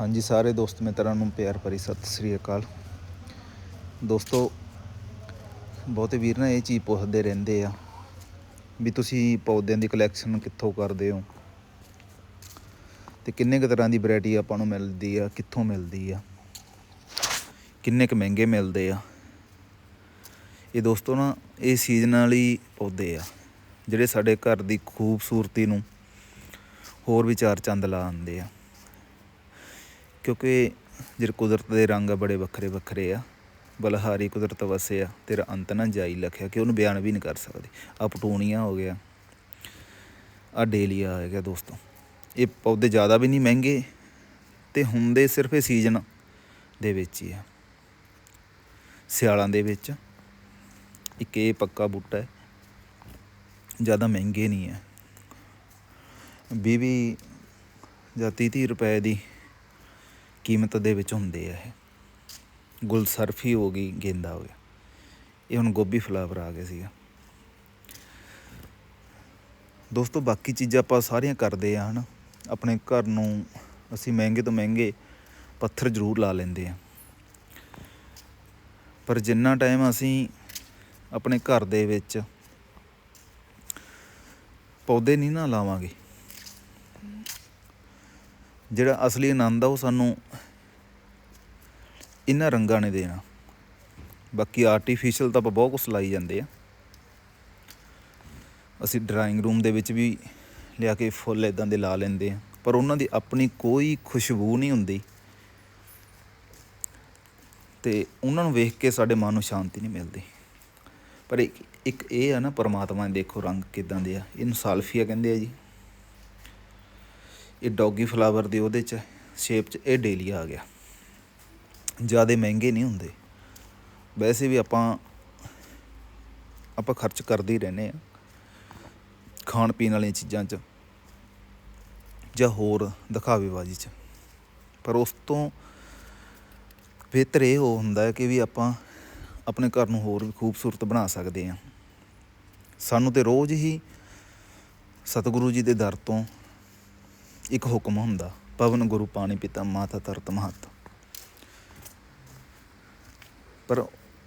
ਹਾਂਜੀ, ਸਾਰੇ ਦੋਸਤ ਮਿੱਤਰਾਂ ਨੂੰ ਪਿਆਰ ਭਰੀ ਸਤਿ ਸ੍ਰੀ ਅਕਾਲ। ਦੋਸਤੋ, ਬਹੁਤੇ ਵੀਰ ਨਾ ਇਹ ਚੀਜ਼ ਪੁੱਛਦੇ ਰਹਿੰਦੇ ਆ ਵੀ ਤੁਸੀਂ ਪੌਦਿਆਂ ਦੀ ਕਲੈਕਸ਼ਨ ਕਿੱਥੋਂ ਕਰਦੇ ਹੋ? ਤੇ ਕਿੰਨੇ ਕੁ ਤਰ੍ਹਾਂ ਦੀ ਵੈਰਾਈਟੀ ਆਪਾਂ ਨੂੰ ਮਿਲਦੀ ਆ, ਕਿੱਥੋਂ ਮਿਲਦੀ ਆ? ਕਿੰਨੇ ਕੁ ਮਹਿੰਗੇ ਮਿਲਦੇ ਆ? ਇਹ ਦੋਸਤੋ ਨਾ, ਇਹ ਸੀਜ਼ਨਲੀ ਪੌਦੇ ਆ, ਜਿਹੜੇ ਸਾਡੇ ਘਰ ਦੀ ਖੂਬਸੂਰਤੀ ਨੂੰ ਹੋਰ ਵਿਚਾਰ ਚੰਦ ਲਾ ਆਉਂਦੇ ਆ। ਕਿਉਂਕਿ ਜਿਹੜੇ ਕੁਦਰਤ ਦੇ ਰੰਗ ਆ ਬੜੇ ਵੱਖਰੇ ਵੱਖਰੇ ਆ, ਬਲਹਾਰੀ ਕੁਦਰਤ ਵਸਿਆ ਤੇਰਾ ਅੰਤ ਨਾ ਜਾਈ ਲਖਿਆ ਕਿ ਉਹਨੂੰ ਬਿਆਨ ਵੀ ਨਹੀਂ ਕਰ ਸਕਦੇ। ਆ ਪਟੂਨੀਆ ਹੋ ਗਿਆ ਆ ਡੇਲੀਆ ਆ ਗਿਆ ਦੋਸਤੋ। ਇਹ ਪੌਦੇ ਜ਼ਿਆਦਾ ਵੀ ਨਹੀਂ ਮਹਿੰਗੇ ਤੇ ਹੁੰਦੇ ਸਿਰਫ ਇਹ ਸੀਜ਼ਨ ਦੇ ਵਿੱਚ ਹੀ ਆ। ਸਿਆਲਾਂ ਦੇ ਵਿੱਚ ਇੱਕ ਇਹ ਪੱਕਾ ਬੂਟਾ ਹੈ, ਜ਼ਿਆਦਾ ਮਹਿੰਗੇ ਨਹੀਂ ਹੈ। ਵੀਹ ਵੀਹ ਜਾਂ ਤੀਹ ਤੀਹ ਰੁਪਏ ਦੀ ਕੀਮਤ ਦੇ ਵਿੱਚ ਹੁੰਦੇ ਆ ਇਹ। ਗੁਲਸਰਫੀ ਹੋ ਗਈ, ਗੇਂਦਾ ਹੋ ਗਿਆ। ਇਹ ਹੁਣ ਗੋਭੀ ਫਲਾਵਰ ਆ ਗਿਆ ਸੀਗਾ। ਦੋਸਤੋ, ਬਾਕੀ ਚੀਜ਼ਾਂ ਆਪਾਂ ਸਾਰੀਆਂ ਕਰਦੇ ਆ, ਹਨ। ਆਪਣੇ ਘਰ ਨੂੰ ਅਸੀਂ ਮਹਿੰਗੇ ਤੋਂ ਮਹਿੰਗੇ ਪੱਥਰ ਜ਼ਰੂਰ ਲਾ ਲੈਂਦੇ ਆ। ਪਰ ਜਿੰਨਾ ਟਾਈਮ ਅਸੀਂ ਆਪਣੇ ਘਰ ਦੇ ਵਿੱਚ ਪੌਦੇ ਨਹੀਂ ਨਾ ਲਾਵਾਂਗੇ ਜਿਹੜਾ ਅਸਲੀ ਆਨੰਦ ਆ, ਉਹ ਸਾਨੂੰ ਇਹਨਾਂ ਰੰਗਾਂ ਨੇ ਦੇਣਾ। ਬਾਕੀ ਆਰਟੀਫੀਸ਼ੀਅਲ ਤਾਂ ਆਪਾਂ ਬਹੁਤ ਕੁਛ ਲਾਈ ਜਾਂਦੇ ਆ। ਅਸੀਂ ਡਰਾਇੰਗ ਰੂਮ ਦੇ ਵਿੱਚ ਵੀ ਲਿਆ ਕੇ ਫੁੱਲ ਇਦਾਂ ਦੇ ਲਾ ਲੈਂਦੇ ਆ, ਪਰ ਉਹਨਾਂ ਦੀ ਆਪਣੀ ਕੋਈ ਖੁਸ਼ਬੂ ਨਹੀਂ ਹੁੰਦੀ। ਤੇ ਉਹਨਾਂ ਨੂੰ ਵੇਖ ਕੇ ਸਾਡੇ ਮਨ ਨੂੰ ਸ਼ਾਂਤੀ ਨਹੀਂ ਮਿਲਦੀ। ਪਰ ਇੱਕ ਇੱਕ ਇਹ ਆ ਨਾ, ਪਰਮਾਤਮਾ ਨੇ ਦੇਖੋ ਰੰਗ ਕਿਦਾਂ ਦੇ ਆ। ਇਹਨੂੰ ਸਾਲਫੀਆ ਕਹਿੰਦੇ ਆ ਜੀ। ਇਹ ਡੌਗੀ ਫਲਾਵਰ ਦੀ ਉਹਦੇ ਚ ਸ਼ੇਪ ਚ ਇਹ ਡੇਲੀਆ ਆ ਗਿਆ। ਜ਼ਿਆਦਾ ਮਹਿੰਗੇ ਨਹੀਂ ਹੁੰਦੇ। ਵੈਸੇ ਵੀ ਆਪਾਂ ਆਪਾਂ ਖਰਚ ਕਰਦੇ ਹੀ ਰਹਿੰਦੇ ਆ ਖਾਣ ਪੀਣ ਵਾਲੀਆਂ ਚੀਜ਼ਾਂ 'ਚ ਜਾਂ ਹੋਰ ਦਿਖਾਵੇਬਾਜ਼ੀ 'ਚ। ਪਰ ਉਸ ਤੋਂ ਬਿਹਤਰ ਇਹ ਹੋ ਹੁੰਦਾ ਹੈ ਕਿ ਵੀ ਆਪਾਂ ਆਪਣੇ ਘਰ ਨੂੰ ਹੋਰ ਵੀ ਖੂਬਸੂਰਤ ਬਣਾ ਸਕਦੇ ਹਾਂ। ਸਾਨੂੰ ਤੇ ਰੋਜ਼ ਹੀ ਸਤਿਗੁਰੂ ਜੀ ਦੇ ਦਰ ਤੋਂ ਇੱਕ ਹੁਕਮ ਹੁੰਦਾ, ਪਵਨ ਗੁਰੂ ਪਾਣੀ ਪਿਤਾ, ਮਾਤਾ ਤਰਤ ਮਹਤ। ਪਰ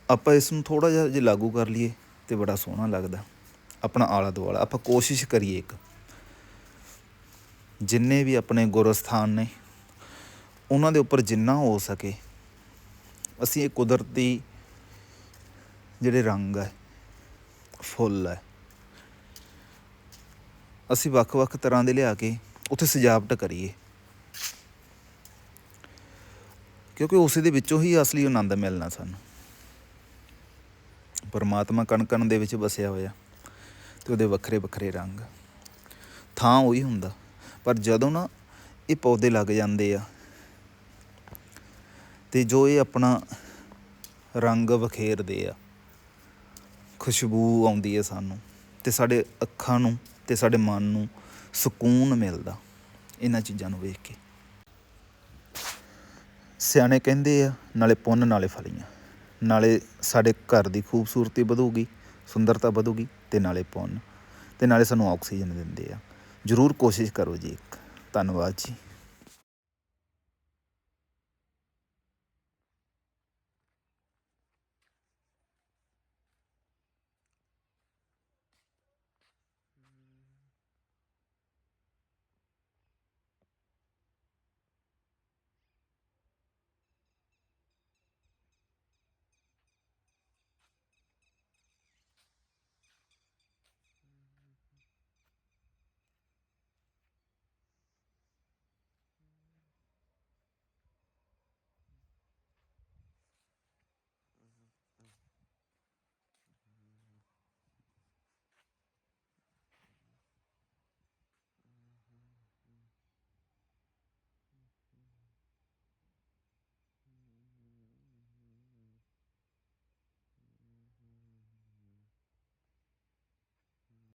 ਆਪਾਂ ਇਸ ਨੂੰ ਥੋੜਾ ਜਿਹਾ ਜੇ ਲਾਗੂ ਕਰ ਲਈਏ ਤੇ ਬੜਾ ਸੋਹਣਾ ਲੱਗਦਾ। ਆਪਣਾ ਆਲਾ ਦੁਆਲਾ, ਆਪਾਂ ਕੋਸ਼ਿਸ਼ ਕਰੀਏ ਇੱਕ। ਜਿੰਨੇ ਵੀ ਆਪਣੇ ਗੁਰਸਥਾਨ ਨੇ, ਉਹਨਾਂ ਦੇ ਉੱਪਰ ਜਿੰਨਾ ਹੋ ਸਕੇ, ਅਸੀਂ ਇਹ ਕੁਦਰਤੀ ਜਿਹੜੇ ਰੰਗ ਹੈ ਫੁੱਲ ਹੈ ਅਸੀਂ ਵੱਖ-ਵੱਖ ਤਰ੍ਹਾਂ ਦੇ ਲਿਆ ਕੇ ਉੱਥੇ ਸਜਾਵਟ ਕਰੀਏ। ਕਿਉਂਕਿ ਉਸੇ ਦੇ ਵਿੱਚੋਂ ਹੀ ਅਸਲੀ ਆਨੰਦ ਮਿਲਣਾ ਸਾਨੂੰ। ਪਰਮਾਤਮਾ ਕਣ ਕਣ ਦੇ ਵਿੱਚ ਵਸਿਆ ਹੋਇਆ ਤੇ ਉਹਦੇ ਵੱਖਰੇ ਵੱਖਰੇ ਰੰਗ। ਥਾਂ ਉਹੀ ਹੁੰਦਾ, ਪਰ ਜਦੋਂ ਨਾ ਇਹ ਪੌਦੇ ਲੱਗ ਜਾਂਦੇ ਆ, ਤੇ ਜੋ ਇਹ ਆਪਣਾ ਰੰਗ ਵਖੇਰਦੇ ਆ, ਖੁਸ਼ਬੂ ਆਉਂਦੀ ਹੈ ਸਾਨੂੰ, ਤੇ ਸਾਡੇ ਅੱਖਾਂ ਨੂੰ ਤੇ ਸਾਡੇ ਮਨ ਨੂੰ ਸਕੂਨ ਮਿਲਦਾ ਇਹਨਾਂ ਚੀਜ਼ਾਂ ਨੂੰ ਵੇਖ ਕੇ। ਸਿਆਣੇ ਕਹਿੰਦੇ ਆ, ਨਾਲੇ ਪੁੰਨ, ਨਾਲੇ ਫਲੀਆਂ। ਨਾਲੇ ਸਾਡੇ ਘਰ ਦੀ ਖੂਬਸੂਰਤੀ ਵਧੂਗੀ, ਸੁੰਦਰਤਾ ਵਧੂਗੀ ਤੇ ਨਾਲੇ ਪੁੰਨ। ਤੇ ਨਾਲੇ ਸਾਨੂੰ ਆਕਸੀਜਨ ਦਿੰਦੇ ਆ। ਜਰੂਰ ਕੋਸ਼ਿਸ਼ ਕਰੋ ਜੀ ਇੱਕ। ਧੰਨਵਾਦ ਜੀ।